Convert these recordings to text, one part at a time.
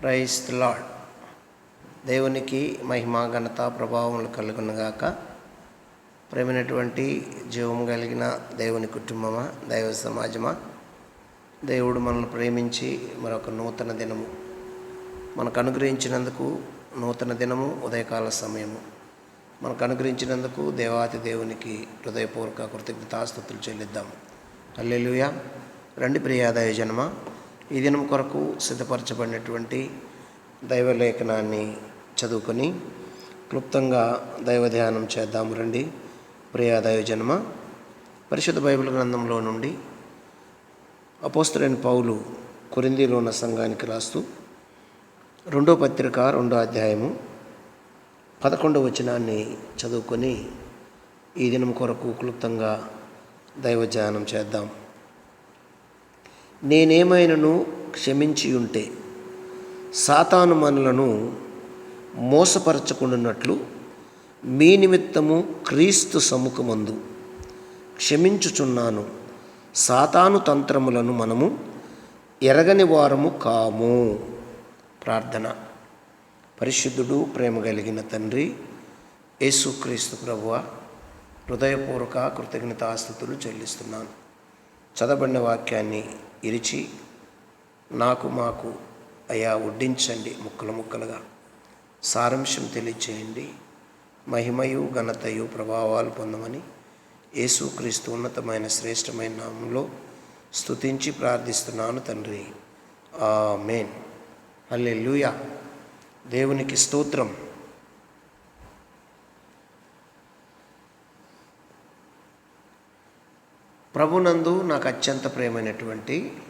Price lord దేవునికి మహిమా ఘనత ప్రభావములు కలుగునుగాక. ప్రేమైనటువంటి జీవం కలిగిన దేవుని కుటుంబమా దైవ సమాజమా దేవుడు మనల్ని ప్రేమించి మరొక నూతన దినము. మనకు అనుగ్రహించినందుకు నూతన దినము ఉదయకాల సమయము. మనకు అనుగ్రహించినందుకు దేవాతి దేవునికి హృదయపూర్వక కృతజ్ఞతాస్తుతులు చెల్లిద్దాం అల్లెలుయ రండి ప్రియాదాయ జన్మ. ఈ దినం కొరకు సిద్ధపరచబడినటువంటి దైవలేఖనాన్ని చదువుకొని క్లుప్తంగా దైవ ధ్యానం చేద్దాము రండి. ప్రియాదాయ జన్మ పరిశుద్ధ బైబిల్ గ్రంథంలో నుండి అపోస్తులైన పౌలు కొరిందీలో ఉన్న సంఘానికి రాస్తూ రెండో పత్రిక రెండో అధ్యాయము పదకొండో వచనాన్ని చదువుకొని ఈ దినం కొరకు క్లుప్తంగా దైవ ధ్యానం చేద్దాం. నేనేమైనను క్షమించి ఉంటే సాతాను మనులను మోసపరచకుండానట్లు మీ నిమిత్తము క్రీస్తు సముఖమందు క్షమించుచున్నాను. సాతాను తంత్రములను మనము ఎరగని వారము కాము. ప్రార్థన. పరిశుద్ధుడు ప్రేమ కలిగిన తండ్రి యేసుక్రీస్తు ప్రభువ హృదయపూర్వక కృతజ్ఞతాస్థుతులు చెల్లిస్తున్నాను. చదవబడిన వాక్యాన్ని ఇరిచి నాకు మాకు అయా వడ్డించండి ముక్కలు ముక్కలుగా. సారాంశం తెలియచేయండి. మహిమయు ఘనతయు ప్రభావాలు పొందమని యేసుక్రీస్తు ఉన్నతమైన శ్రేష్టమైన నామంలో స్తుతించి ప్రార్థిస్తున్నాను తండ్రి. ఆ మేన్ అల్లెలుయా దేవునికి స్తోత్రం. ప్రభునందు నాకు అత్యంత ప్రేమైనటువంటి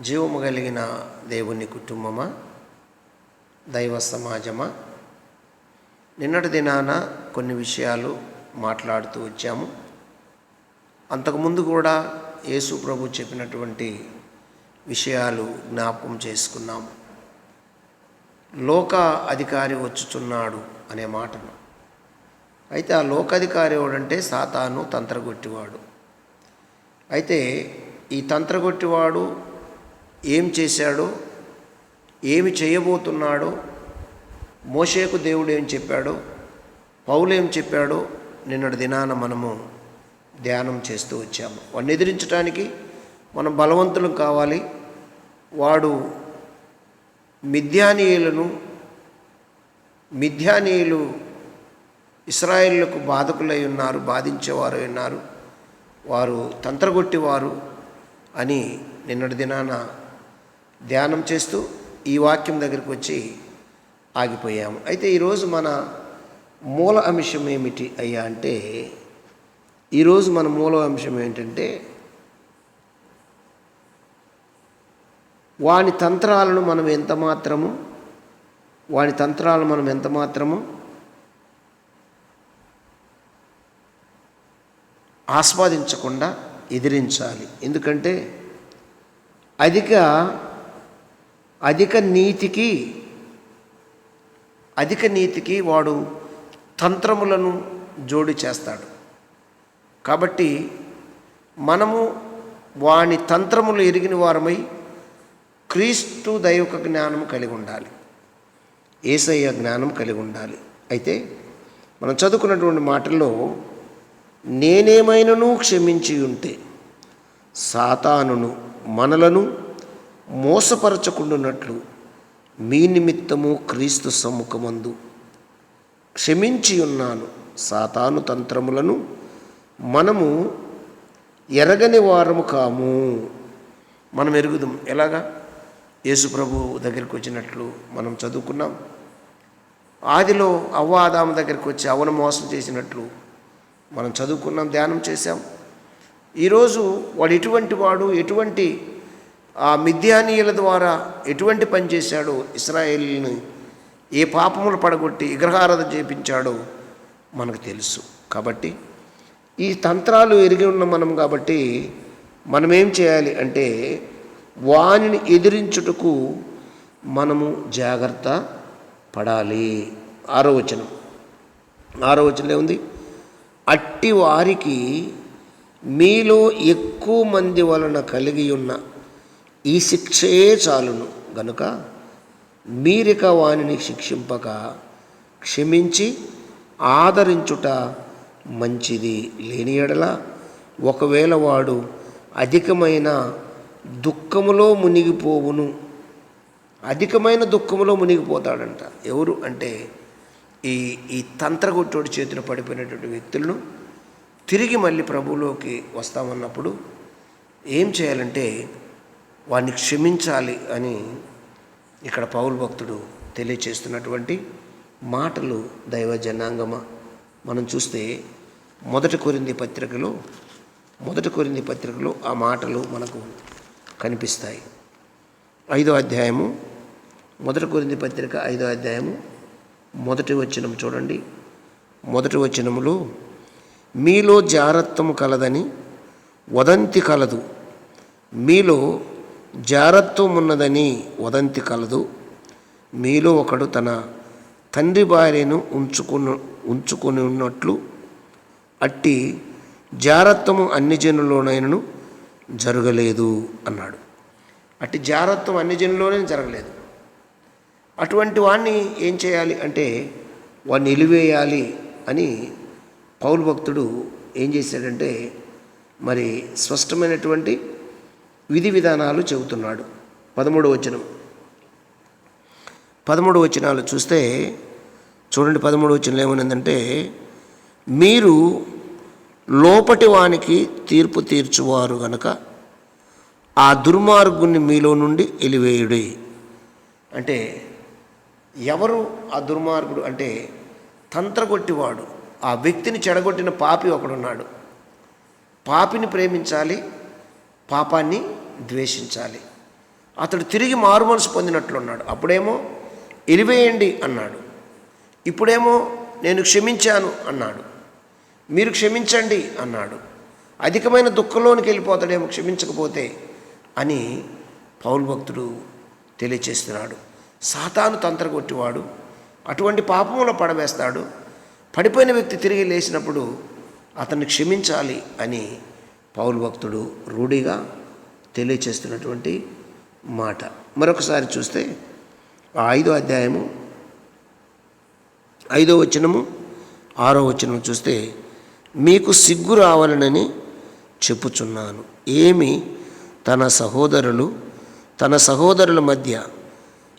జీవము కలిగిన దేవుని కుటుంబమా? దైవ సమాజమా? నిన్నటి దినాన కొన్ని విషయాలు మాట్లాడుతూ వచ్చాము. అంతకుముందు కూడా యేసు ప్రభు చెప్పినటువంటి విషయాలు జ్ఞాపకం చేసుకున్నాము లోక అధికారి వచ్చుచున్నాడు అనే మాటను. అయితే ఆ లోకాధికారి ఎవడంటే సాతాను తంత్రగొట్టివాడు. అయితే ఈ తంత్రగొట్టివాడు ఏం చేశాడో ఏమి చేయబోతున్నాడో మోషేకు దేవుడు ఏం చెప్పాడో పౌలు ఏం చెప్పాడో నిన్నటి దినాన మనము ధ్యానం చేస్తూ వచ్చాము. వాడిని ఎదిరించడానికి మనం బలవంతులు కావాలి. వాడు మిథ్యానీయులను మిథ్యానీయులు ఇస్రాయిళ్ళకు బాధకులై ఉన్నారు బాధించేవారు ఉన్నారు. వారు తంత్రగొట్టివారు అని నిన్నటి దినాన ధ్యానం చేస్తూ ఈ వాక్యం దగ్గరికి వచ్చి ఆగిపోయాము. అయితే ఈరోజు మన మూల అంశం ఏమిటి అయ్యా అంటే ఈరోజు మన మూల అంశం ఏంటంటే వాని తంత్రాలను మనం ఎంత మాత్రము వాని తంత్రాలను మనం ఎంత మాత్రము ఆస్వాదించకుండా ఎదిరించాలి. ఎందుకంటే అధిక అధిక నీతికి అధిక నీతికి వాడు తంత్రములను జోడి చేస్తాడు. కాబట్టి మనము వాని తంత్రములు ఎరిగిన వారమై క్రీస్తు దైవక జ్ఞానం కలిగి ఉండాలి. ఏసయ్య జ్ఞానం కలిగి ఉండాలి. అయితే మనం చదువుకున్నటువంటి మాటల్లో నేనేమైనను క్షమించి ఉంటే సాతానును మనలను మోసపరచకుండానట్లు మీ నిమిత్తము క్రీస్తు సమ్ముఖమందు క్షమించి ఉన్నాను సాతాను తంత్రములను మనము ఎరగని వారము కాము. మనం ఎరుగుదాం. ఎలాగా? యేసుప్రభు దగ్గరికి వచ్చినట్లు మనం చదువుకున్నాం. ఆదిలో అవ్వ ఆదాము దగ్గరికి వచ్చి అవను మోసం చేసినట్లు మనం చదువుకున్నాం ధ్యానం చేశాం. ఈరోజు వాడు ఎటువంటి వాడు ఎటువంటి ఆ మిథ్యానీయుల ద్వారా ఎటువంటి పని చేశాడో ఇస్రాయేల్ని ఏ పాపములు పడగొట్టి విగ్రహారధ చేపించాడో మనకు తెలుసు. కాబట్టి ఈ తంత్రాలు ఎరిగి ఉన్న మనం కాబట్టి మనం ఏం చేయాలి అంటే వానిని ఎదిరించుటకు మనము జాగ్రత్త పడాలి. ఆరో వచనం. ఆరో వచనం ఏముంది? అట్టి వారికి మీలో ఎక్కువ మంది వలన కలిగి ఉన్న ఈ శిక్షే చాలును. గనుక మీరిక వానిని శిక్షింపక క్షమించి ఆదరించుట మంచిది లేని ఎడల ఒకవేళ వాడు అధికమైన దుఃఖములో మునిగిపోవును. అధికమైన దుఃఖములో మునిగిపోతాడంట. ఎవరు? అంటే ఈ ఈ తంత్రగొట్టోడి చేతిలో పడిపోయినటువంటి వ్యక్తులను తిరిగి మళ్ళీ ప్రభువులోకి వస్తామన్నప్పుడు ఏం చేయాలంటే వాడిని క్షమించాలి అని ఇక్కడ పౌరు భక్తుడు తెలియచేస్తున్నటువంటి మాటలు దైవ జనాంగమ? మనం చూస్తే మొదటి కొరింది పత్రికలో మొదటి కొరింది పత్రికలో ఆ మాటలు మనకు కనిపిస్తాయి. ఐదో అధ్యాయము మొదటి కొరింది పత్రిక ఐదో అధ్యాయము మొదటి వచనం చూడండి. మొదటి వచనములో మీలో జారత్వము కలదని వదంతి కలదు. మీలో జారత్వం ఉన్నదని వదంతి కలదు. మీలో ఒకడు తన తండ్రి భార్యను ఉంచుకున్న ఉంచుకొని ఉన్నట్లు అట్టి జారత్వము అన్ని జనుల్లోనైనను జరగలేదు అన్నాడు. అట్టి జారత్వం అన్ని జనుల్లోనే జరగలేదు. అటువంటి వాణ్ణి ఏం చేయాలి అంటే వాడిని నిలివేయాలి అని పౌరు భక్తుడు ఏం చేశాడంటే మరి స్పష్టమైనటువంటి విధి విధానాలు చెబుతున్నాడు. పదమూడు వచనం. పదమూడు వచనాలు చూస్తే చూడండి పదమూడు వచనం ఏమనిందంటే మీరు లోపటి వానికి తీర్పు తీర్చువారు గనక ఆ దుర్మార్గుని మీలో నుండి ఎలివేయుడి. అంటే ఎవరు ఆ దుర్మార్గుడు అంటే తంత్రగొట్టివాడు. ఆ వ్యక్తిని చెడగొట్టిన పాపి ఒకడున్నాడు. పాపిని ప్రేమించాలి పాపాన్ని ద్వేషించాలి. అతడు తిరిగి మారుమనసు పొందినట్లున్నాడు. అప్పుడేమో ఎలివేయండి అన్నాడు. ఇప్పుడేమో నేను క్షమించాను అన్నాడు. మీరు క్షమించండి అన్నాడు. అధికమైన దుఃఖంలోనికి వెళ్ళిపోతాడేమో క్షమించకపోతే అని పౌరు భక్తుడు తెలియచేస్తున్నాడు. సాతాను తంత్రగొట్టివాడు. అటువంటి పాపంలో పడవేస్తాడు. పడిపోయిన వ్యక్తి తిరిగి లేచినప్పుడు అతన్ని క్షమించాలి అని పౌరు భక్తుడు రూఢిగా తెలియచేస్తున్నటువంటి మాట. మరొకసారి చూస్తే ఆ ఐదో అధ్యాయము ఐదో వచనము ఆరో వచనం చూస్తే మీకు సిగ్గు రావాలనని చెప్పుచున్నాను. ఏమి? తన సహోదరులు తన సహోదరుల మధ్య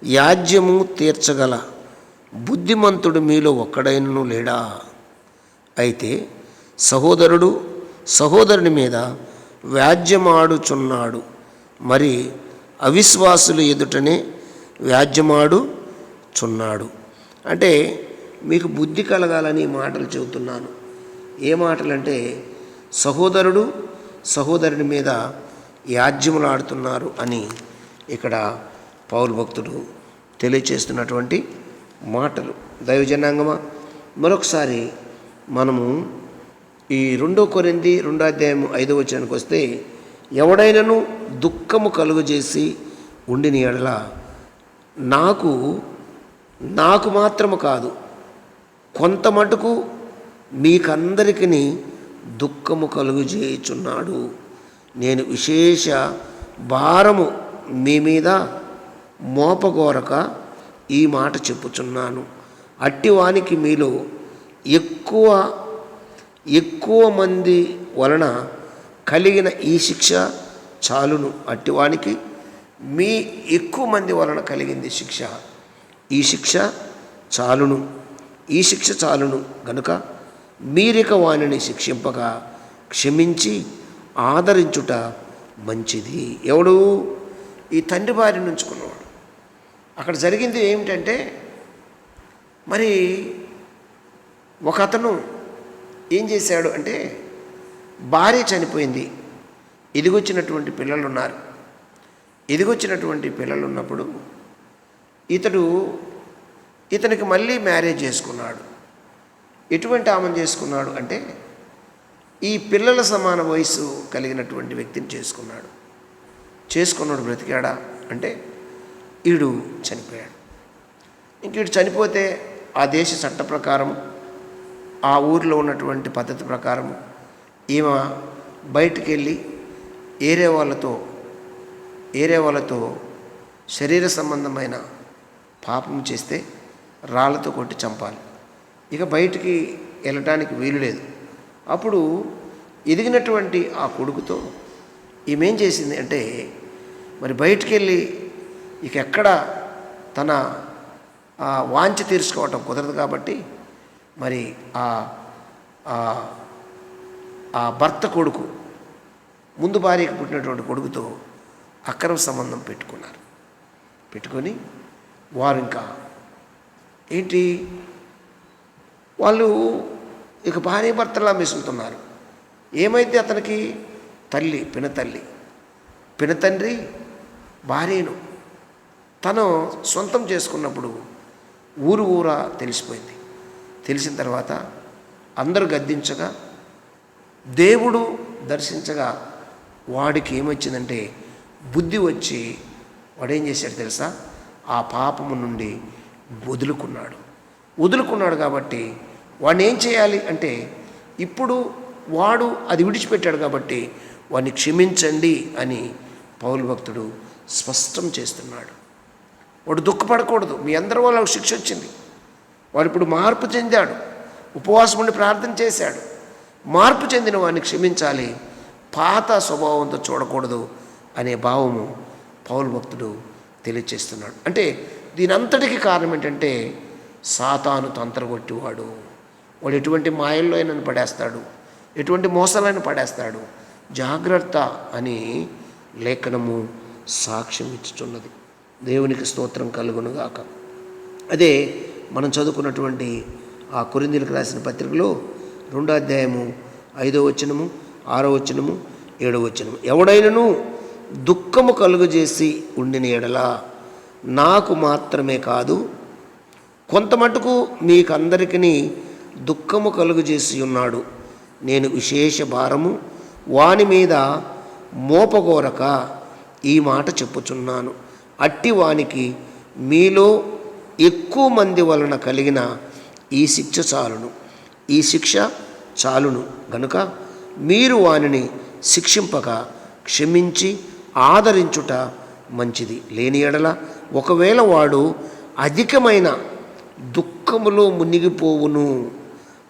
యాజ్యము తీర్చగల బుద్ధిమంతుడు మీలో ఒక్కడైనను లేడా? అయితే సహోదరుడు సహోదరుని మీద వ్యాజ్యమాడుచున్నాడు. మరి అవిశ్వాసులు ఎదుటనే వ్యాజ్యమాడుచున్నాడు. అంటే మీకు బుద్ధి కలగాలని మాటలు చెబుతున్నాను. ఏ మాటలంటే సహోదరుడు సహోదరుని మీద యాజ్యములాడుతున్నారు అని ఇక్కడ పౌరు భక్తుడు తెలియచేస్తున్నటువంటి మాటలు. దైవజనాంగమా? మరొకసారి మనము ఈ రెండో కొరింది రెండో అధ్యాయం ఐదో వచ్చానికి వస్తే ఎవడైనను దుఃఖము కలుగజేసి ఉండిన ఎడల నాకు నాకు మాత్రము కాదు కొంత మటుకు మీకందరికీ దుఃఖము కలుగజేయుచున్నాడు. నేను విశేష భారము మీ మీద మోపగోరక ఈ మాట చెప్పుచున్నాను. అట్టివానికి మీలో ఎక్కువ ఎక్కువ మంది వలన కలిగిన ఈ శిక్ష చాలును. అట్టివానికి మీ ఎక్కువ మంది వలన కలిగింది శిక్ష. ఈ శిక్ష చాలును. ఈ శిక్ష చాలును. గనుక మీరిక వాణిని శిక్షింపక క్షమించి ఆదరించుట మంచిది. ఎవడు? ఈ తండ్రి బారి నుంచుకున్నవాడు అక్కడ జరిగింది ఏమిటంటే మరి ఒక అతను ఏం చేశాడు అంటే భార్య చనిపోయింది. ఎదిగొచ్చినటువంటి పిల్లలు ఉన్నారు ఎదిగొచ్చినటువంటి పిల్లలు ఉన్నప్పుడు ఇతడు ఇతనికి మళ్ళీ మ్యారేజ్ చేసుకున్నాడు. ఎటువంటి ఆమెను చేసుకున్నాడు అంటే ఈ పిల్లల సమాన వయసు కలిగినటువంటి వ్యక్తిని చేసుకున్నాడు. చేసుకున్నాడు బ్రతికాడా? అంటే ఈడు చనిపోయాడు. ఇంక వీడు చనిపోతే ఆ దేశ చట్ట ప్రకారం ఆ ఊరిలో ఉన్నటువంటి పద్ధతి ప్రకారం ఈమె బయటికి వెళ్ళి ఏరే వాళ్ళతో ఏరే వాళ్ళతో శరీర సంబంధమైన పాపం చేస్తే రాళ్ళతో కొట్టి చంపాలి. ఇక బయటికి వెళ్ళటానికి వీలు లేదు. అప్పుడు ఎదిగినటువంటి ఆ కొడుకుతో ఈమెం చేసింది అంటే మరి బయటికి వెళ్ళి ఇక ఎక్కడ తన వాంచి వాంఛ తీర్చుకోవటం కుదరదు కాబట్టి మరి ఆ ఆ- భర్త కొడుకు ముందు భార్యకు పుట్టినటువంటి కొడుకుతో అక్రమ సంబంధం పెట్టుకున్నారు. పెట్టుకొని వారు ఇంకా ఏంటి? వాళ్ళు ఇక భార్య భర్తలా మిసులుతున్నారు ఏమైతే అతనికి? తల్లి పినతల్లి. పినతండ్రి భార్యను తను సొంతం చేసుకున్నప్పుడు ఊరు ఊరా తెలిసిపోయింది. తెలిసిన తర్వాత అందరూ గద్దించగా దేవుడు దర్శించగా వాడికి ఏమొచ్చిందంటే బుద్ధి వచ్చి వాడేం చేశాడు తెలుసా? ఆ పాపము నుండి వదులుకున్నాడు. వదులుకున్నాడు కాబట్టి వాడిని ఏం చేయాలి అంటే ఇప్పుడు వాడు అది విడిచిపెట్టాడు కాబట్టి వాడిని క్షమించండి అని పౌలు భక్తుడు స్పష్టం చేస్తున్నాడు. వాడు దుఃఖపడకూడదు. మీ అందరి వల్ల శిక్ష వచ్చింది. వాడు ఇప్పుడు మార్పు చెందాడు. ఉపవాసం ఉండి ప్రార్థన చేశాడు. మార్పు చెందిన వాడిని క్షమించాలి. పాత స్వభావంతో చూడకూడదు అనే భావము పౌరు భక్తుడు తెలియచేస్తున్నాడు. అంటే దీని అంతటికి కారణం ఏంటంటే సాతాను తంత్రగొట్టివాడు. వాడు ఎటువంటి మాయల్లో అయినా పడేస్తాడు. ఎటువంటి మోసాలైనా పడేస్తాడు. జాగ్రత్త అని లేఖనము సాక్ష్యం ఇచ్చుచున్నది. దేవునికి స్తోత్రం కలుగునుగాక. అదే మనం చదువుకున్నటువంటి ఆ కొరిందీలకు రాసిన పత్రికలో రెండో అధ్యాయము ఐదో వచనము ఆరో వచనము ఏడో వచనము. ఎవడైనను దుఃఖము కలుగజేసి ఉండిన ఎడలా నాకు మాత్రమే కాదు కొంత మటుకు మీకందరికీ దుఃఖము కలుగజేసి ఉన్నాడు. నేను విశేష భారము వాని మీద మోపగోరక ఈ మాట చెప్పుచున్నాను. అట్టి వానికి మీలో ఎక్కువ మంది వలన కలిగిన ఈ శిక్ష చాలును. ఈ శిక్ష చాలును. గనుక మీరు వానిని శిక్షింపక క్షమించి ఆదరించుట మంచిది. లేని ఎడల ఒకవేళ వాడు అధికమైన దుఃఖములో మునిగిపోవును.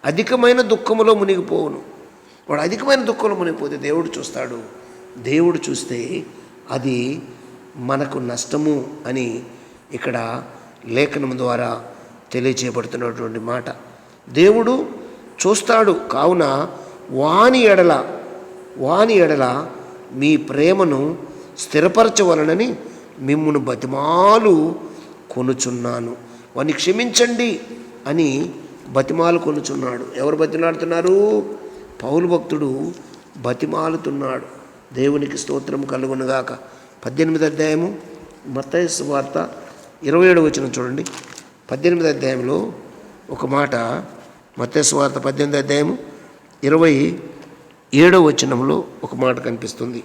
అధికమైన దుఃఖములో మునిగిపోవును. వాడు అధికమైన దుఃఖంలో మునిగిపోతే దేవుడు చూస్తాడు. దేవుడు చూస్తే అది మనకు నష్టము అని ఇక్కడ లేఖనం ద్వారా తెలియచేయబడుతున్నటువంటి మాట. దేవుడు చూస్తాడు కావున వాని ఎడల వాని ఎడల మీ ప్రేమను స్థిరపరచవలనని మిమ్మును బతిమాలు కొనుచున్నాను. వాని క్షమించండి అని బతిమాలు కొనుచున్నాడు. ఎవరు బతిమాడుతున్నారు పౌలు భక్తుడు బతిమాలుతున్నాడు. దేవునికి స్తోత్రం కలుగునుగాక. పద్దెనిమిది అధ్యాయము మత్తయస్సు వార్త ఇరవై ఏడు వచ్చిన చూడండి. పద్దెనిమిది అధ్యాయంలో ఒక మాట మత్తయస్సు వార్త పద్దెనిమిది అధ్యాయము ఇరవై ఏడో వచనంలో ఒక మాట కనిపిస్తుంది.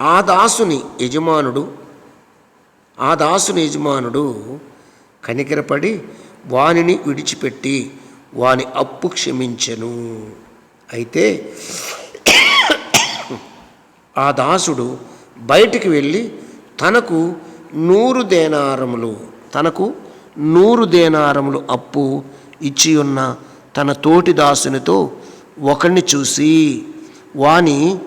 ఆ దాసుని యజమానుడు ఆ దాసుని యజమానుడు కనికరపడి వానిని విడిచిపెట్టి వాని అప్పు క్షమించెను. అయితే ఆ దాసుడు బయటికి వెళ్ళి తనకు నూరు దేనారములు తనకు నూరు దేనారములు అప్పు ఇచ్చి ఉన్న తన తోటి దాసునితో ఒకరిని చూసి వాని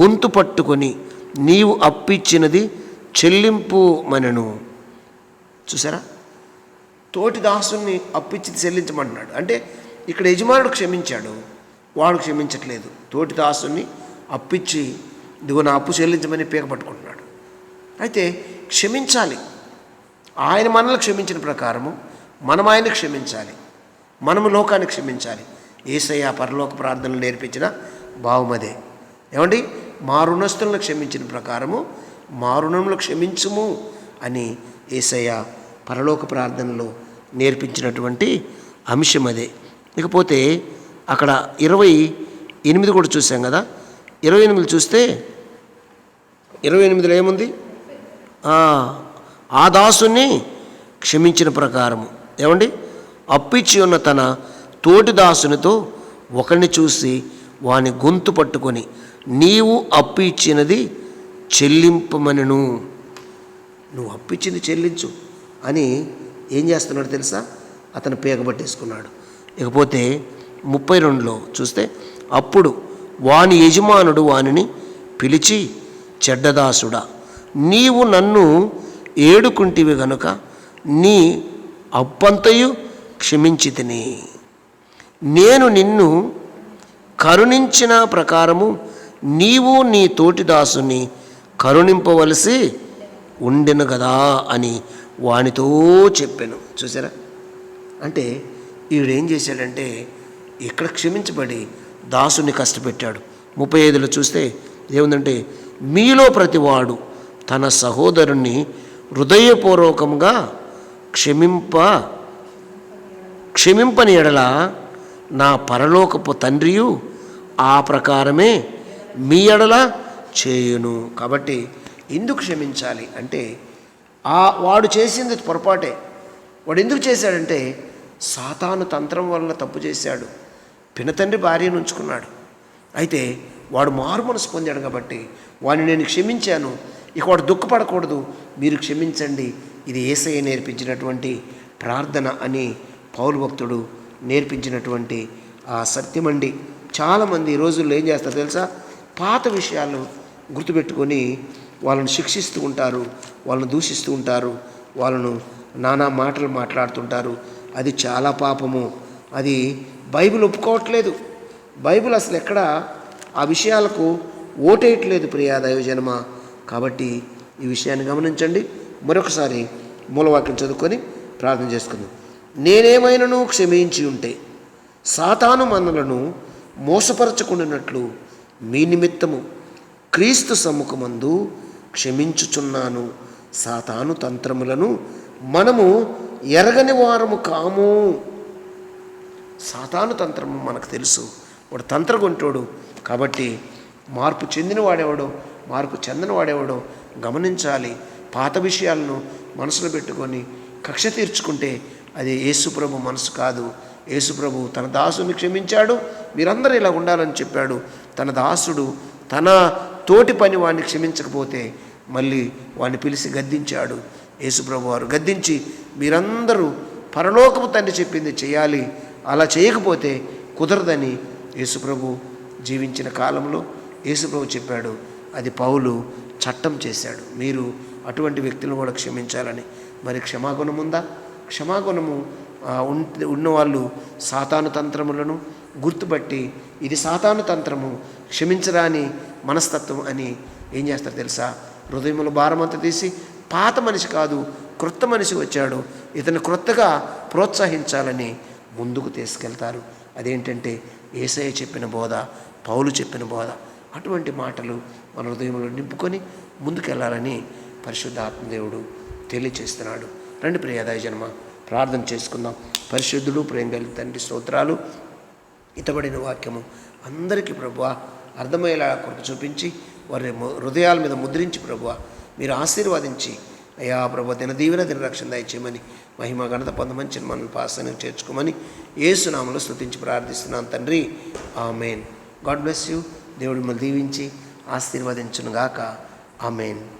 గొంతు పట్టుకొని నీవు అప్పిచ్చినది చెల్లింపు మనను చూసారా? తోటి దాసుని అప్పిచ్చి చెల్లించమంటున్నాడు. అంటే ఇక్కడ యజమానుడు క్షమించాడు వాడు క్షమించట్లేదు. తోటి దాసుని అప్పిచ్చి ఇదిగో నా అప్పు చెల్లించమని పీక పట్టుకుంటున్నాడు. అయితే క్షమించాలి. ఆయన మనల్ని క్షమించిన ప్రకారము మనం ఆయన క్షమించాలి. మనము లోకాన్ని క్షమించాలి. ఏసయ్య పరలోక ప్రార్థనలు నేర్పించిన భావమదే ఏమండి? మారుణస్తులను క్షమించిన ప్రకారము మా క్షమించుము అని ఏసయ్య పరలోక ప్రార్థనలో నేర్పించినటువంటి అంశం అదే ఇకపోతే అక్కడ ఇరవై ఎనిమిది కూడా చూసాం కదా? ఇరవై ఎనిమిది చూస్తే ఇరవై ఎనిమిదిలో ఏముంది? ఆ, దాసుని క్షమించిన ప్రకారము. ఏమండి? అప్పిచ్చి ఉన్న తన తోటి దాసునితో ఒకరిని చూసి వాని గొంతు పట్టుకొని నీవు అప్పు ఇచ్చినది చెల్లింపమనను. నువ్వు అప్పిచ్చింది చెల్లించు అని ఏం చేస్తున్నాడు తెలుసా? అతను పీకబట్టేసుకున్నాడు ఇకపోతే ముప్పై రెండులో చూస్తే అప్పుడు వాని యజమానుడు వానిని పిలిచి చెడ్డదాసుడా నీవు నన్ను ఏడుకుంటివి గనుక నీ అప్పంతయు క్షమించితిని. నేను నిన్ను కరుణించిన ప్రకారము నీవు నీ తోటి దాసుని కరుణింపవలసి ఉండెను కదా అని వానితో చెప్పాను. చూసారా? అంటే ఈవిడేం చేశాడంటే ఇక్కడ క్షమించబడి దాసుని కష్టపెట్టాడు. ముప్పై ఐదులో చూస్తే ఏముందంటే మీలో ప్రతివాడు తన సహోదరుణ్ణి హృదయపూర్వకంగా క్షమింప క్షమింపని ఎడల నా పరలోకపు తండ్రియు ఆ ప్రకారమే మీ ఎడల చేయును. కాబట్టి ఎందుకు క్షమించాలి అంటే ఆ వాడు చేసింది పొరపాటే. వాడు ఎందుకు చేశాడంటే సాతాను తంత్రం వల్ల తప్పు చేశాడు. పినతండ్రి భార్యను ఉంచుకున్నాడు. అయితే వాడు మారు మనసు పొందాడు కాబట్టి వాడిని నేను క్షమించాను. ఇక వాడు దుఃఖపడకూడదు. మీరు క్షమించండి. ఇది ఏసయ్య నేర్పించినటువంటి ప్రార్థన అని పౌరు భక్తుడు నేర్పించినటువంటి ఆ సత్యమండి చాలామంది ఈ రోజుల్లో ఏం చేస్తారు తెలుసా? పాత విషయాలు గుర్తుపెట్టుకొని వాళ్ళని శిక్షిస్తూ ఉంటారు వాళ్ళని దూషిస్తూ ఉంటారు వాళ్ళను నానా మాటలు మాట్లాడుతుంటారు. అది చాలా పాపము. అది బైబిల్ ఒప్పుకోవట్లేదు. బైబిల్ అసలు ఎక్కడ ఆ విషయాలకు ఓటేయట్లేదు ప్రియా దైవజనమ. కాబట్టి ఈ విషయాన్ని గమనించండి. మరొకసారి మూలవాక్యం చదువుకొని ప్రార్థన చేసుకుందాం. నేనేమైనను క్షమించి ఉంటే సాతాను మనలను మోసపరచుకున్నట్లు మీ నిమిత్తము క్రీస్తు సమ్ముఖమందు క్షమించుచున్నాను. సాతాను తంత్రములను మనము ఎరగని వారము కాము. సాతాను తంత్రము మనకు తెలుసు. వాడు తంత్రగుంటోడు. కాబట్టి మార్పు చెందినవాడెవడో మార్పు చెందనవాడెవడో గమనించాలి. పాత విషయాలను మనసులో పెట్టుకొని కక్ష తీర్చుకుంటే అది యేసుప్రభు మనసు కాదు. యేసుప్రభు తన దాసుని క్షమించాడు. మీరందరూ ఇలా ఉండాలని చెప్పాడు. తన దాసుడు తన తోటి పని వాడిని క్షమించకపోతే మళ్ళీ వాడిని పిలిచి గద్దించాడు. యేసుప్రభు వారు గద్దించి మీరందరూ పరలోకపు తండ్రి చెప్పింది చేయాలి. అలా చేయకపోతే కుదరదని యేసుప్రభు జీవించిన కాలంలో యేసుప్రభు చెప్పాడు. అది పౌలు చట్టం చేశాడు. మీరు అటువంటి వ్యక్తులను కూడా క్షమించాలని. మరి క్షమాగుణం ఉందా? క్షమాగుణము ఉన్నవాళ్ళు సాతాను తంత్రములను గుర్తుపట్టి ఇది సాతాను తంత్రము క్షమించరాని మనస్తత్వం అని ఏం చేస్తారు తెలుసా? హృదయముల భారమంతా తీసి పాత మనిషి కాదు క్రొత్త మనిషి వచ్చాడు. ఇతను క్రొత్తగా ప్రోత్సహించాలని ముందుకు తీసుకెళ్తారు. అదేంటంటే ఏసయ్య చెప్పిన బోధ పౌలు చెప్పిన బోధ అటువంటి మాటలు మన హృదయంలో నింపుకొని ముందుకెళ్ళాలని పరిశుద్ధ ఆత్మదేవుడు తెలియచేస్తున్నాడు. రండి ప్రియదాయ జన్మ ప్రార్థన చేసుకుందాం. పరిశుద్ధుడు ప్రేమ కలిగిన తండ్రి స్తోత్రాలు. ఇతబడిన వాక్యము అందరికీ ప్రభువ అర్థమయ్యేలా కృప చూపించి వారి హృదయాల మీద ముద్రించి ప్రభువ మీరు ఆశీర్వాదించి అయ్యా ప్రభు దిన దీవెన దిన రక్షణ దయచేయమని మహిమ ఘనత పొందమని మనల్ని పాసన చేర్చుకోమని ఏసునామలో స్థుతించి ప్రార్థిస్తున్నాను తండ్రి. ఆమెన్. God bless you. దేవుడు మిమ్మల్ని దీవించి ఆశీర్వదించునుగాక. ఆమెన్.